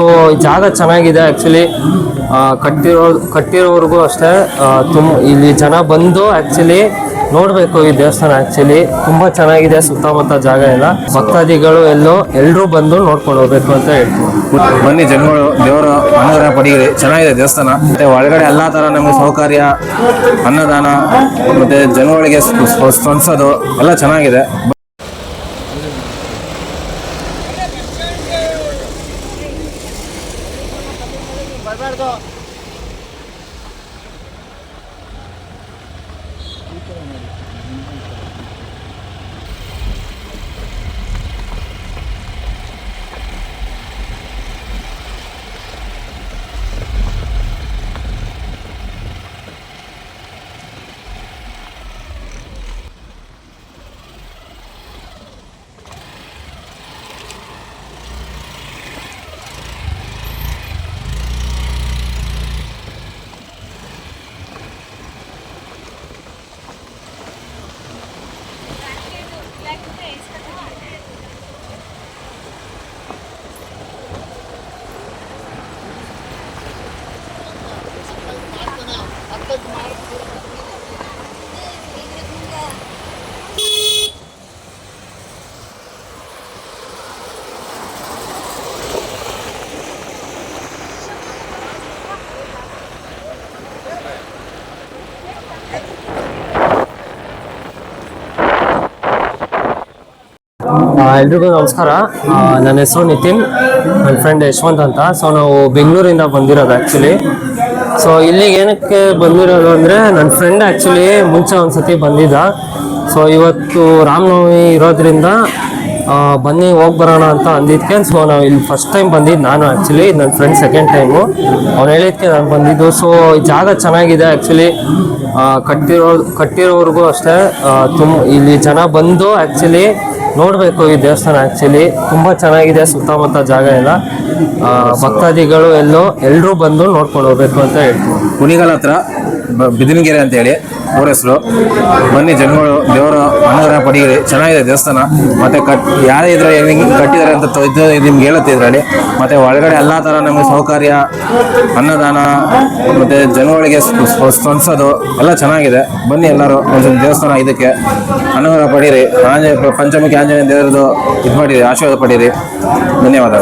So ಜಾಗ ಚೆನ್ನಾಗಿದೆ actually ಕಟ್ಟಿರೋ ಕಟ್ಟಿರೋವರೆಗೂ ಅಷ್ಟೇ ತುಂಬ ಇಲ್ಲಿ ಜನ ಬಂದು ಆ್ಯಕ್ಚುಲಿ ನೋಡಬೇಕು ಈ ದೇವಸ್ಥಾನ ಆ್ಯಕ್ಚುಲಿ ತುಂಬ ಚೆನ್ನಾಗಿದೆ ಸುತ್ತಮುತ್ತ ಜಾಗ ಎಲ್ಲ. ಭಕ್ತಾದಿಗಳು ಎಲ್ಲೋ ಎಲ್ಲರೂ ಬಂದು ನೋಡ್ಕೊಂಡು ಹೋಗ್ಬೇಕು ಅಂತ ಹೇಳ್ತೀವಿ. ಬನ್ನಿ ಜನಗಳು, ದೇವರ ಅನ್ನದಾನ ಪಡೆಯಿರಿ. ಚೆನ್ನಾಗಿದೆ ದೇವಸ್ಥಾನ. ಮತ್ತೆ ಒಳಗಡೆ ಎಲ್ಲ ತರ ನಮಗೆ ಸೌಕರ್ಯ, ಅನ್ನದಾನ, ಮತ್ತೆ ಜನಗಳಿಗೆ ಸ್ಪ- ಸ್ಪ- ಸ್ಪಂದಿಸೋದು ಎಲ್ಲ ಚೆನ್ನಾಗಿದೆ. భయపెడతావు ಎಲ್ರಿಗೂ ನಮಸ್ಕಾರ. ನನ್ನ ಹೆಸರು ನಿತಿನ್ ನನ್ನ ಫ್ರೆಂಡ್ ಯಶವಂತ್ ಅಂತ. ಸೊ ನಾವು ಬೆಂಗಳೂರಿಂದ ಬಂದಿರೋದು ಆ್ಯಕ್ಚುಲಿ ಸೊ ಇಲ್ಲಿಗೆ ಏನಕ್ಕೆ ಬಂದಿರೋದು ಅಂದರೆ ನನ್ನ ಫ್ರೆಂಡ್ ಆ್ಯಕ್ಚುಲಿ ಮುಂಚೆ ಒಂದು ಸತಿ ಬಂದಿದ್ದ. ಸೊ ಇವತ್ತು ರಾಮನವಮಿ ಇರೋದ್ರಿಂದ ಬನ್ನಿ ಹೋಗಿ ಬರೋಣ ಅಂತ ಅಂದಿದ್ಕೆ. ಸೊ ನಾವು ಇಲ್ಲಿ ಫಸ್ಟ್ ಟೈಮ್ ಬಂದಿದ್ದು ನಾನು ಆ್ಯಕ್ಚುಲಿ ನನ್ನ ಫ್ರೆಂಡ್ ಸೆಕೆಂಡ್ ಟೈಮು ಅವ್ನು ಹೇಳಿದ್ಕೆ ನಾನು ಬಂದಿದ್ದು. ಸೊ ಈ ಜಾಗ ಚೆನ್ನಾಗಿದೆ ಆ್ಯಕ್ಚುಲಿ ಕಟ್ಟಿರೋ, ಕಟ್ಟಿರೋರ್ಗೂ ಅಷ್ಟೇ. ತುಂಬ ಇಲ್ಲಿ ಜನ ಬಂದು ಆ್ಯಕ್ಚುಲಿ ನೋಡಬೇಕು ಈ ದೇವಸ್ಥಾನ ಆ್ಯಕ್ಚುಲಿ ತುಂಬ ಚೆನ್ನಾಗಿದೆ ಸುತ್ತಮುತ್ತ ಜಾಗ ಎಲ್ಲ. ಭಕ್ತಾದಿಗಳು ಎಲ್ಲೋ ಎಲ್ಲರೂ ಬಂದು ನೋಡ್ಕೊಂಡು ಹೋಗ್ಬೇಕು ಅಂತ ಹೇಳ್ತೀವಿ. ಕುಣಿಗಲ್ ಹತ್ರ ಬಿದಿನಗೆರೆ ಅಂತ ಹೇಳಿ ಊರ ಹೆಸರು. ಬನ್ನಿ ಜನಗಳು, ದೇವರ ಅನುಗ್ರಹ ಪಡೆಯಿರಿ. ಚೆನ್ನಾಗಿದೆ ದೇವಸ್ಥಾನ. ಮತ್ತೆ ಕಟ್ ಯಾರೇ ಇದ್ರೆ ಹೆಂಗೆ ಕಟ್ಟಿದ್ದಾರೆ ಅಂತ ನಿಮ್ಗೆ ಹೇಳುತ್ತೆ ಇದರಲ್ಲಿ. ಮತ್ತೆ ಒಳಗಡೆ ಎಲ್ಲ ತರ ನಮಗೆ ಸೌಕರ್ಯ, ಅನ್ನದಾನ, ಮತ್ತೆ ಜನಗಳಿಗೆ ಸ್ಪ- ಸ್ಪ- ಸ್ಪಂದಿಸೋದು ಎಲ್ಲ ಚೆನ್ನಾಗಿದೆ. ಬನ್ನಿ ಎಲ್ಲರೂ ಒಂದು ದೇವಸ್ಥಾನ ಇದಕ್ಕೆ ಅನುಗ್ರಹ ಪಡೀರಿ ಆಂಜನೇಯ, ಪಂಚಮುಖಿ ಆಂಜನೇಯ ದೇವರದು ಇದು ಮಾಡಿರಿ, ಆಶೀರ್ವಾದ ಪಡೀರಿ ಧನ್ಯವಾದಗಳು.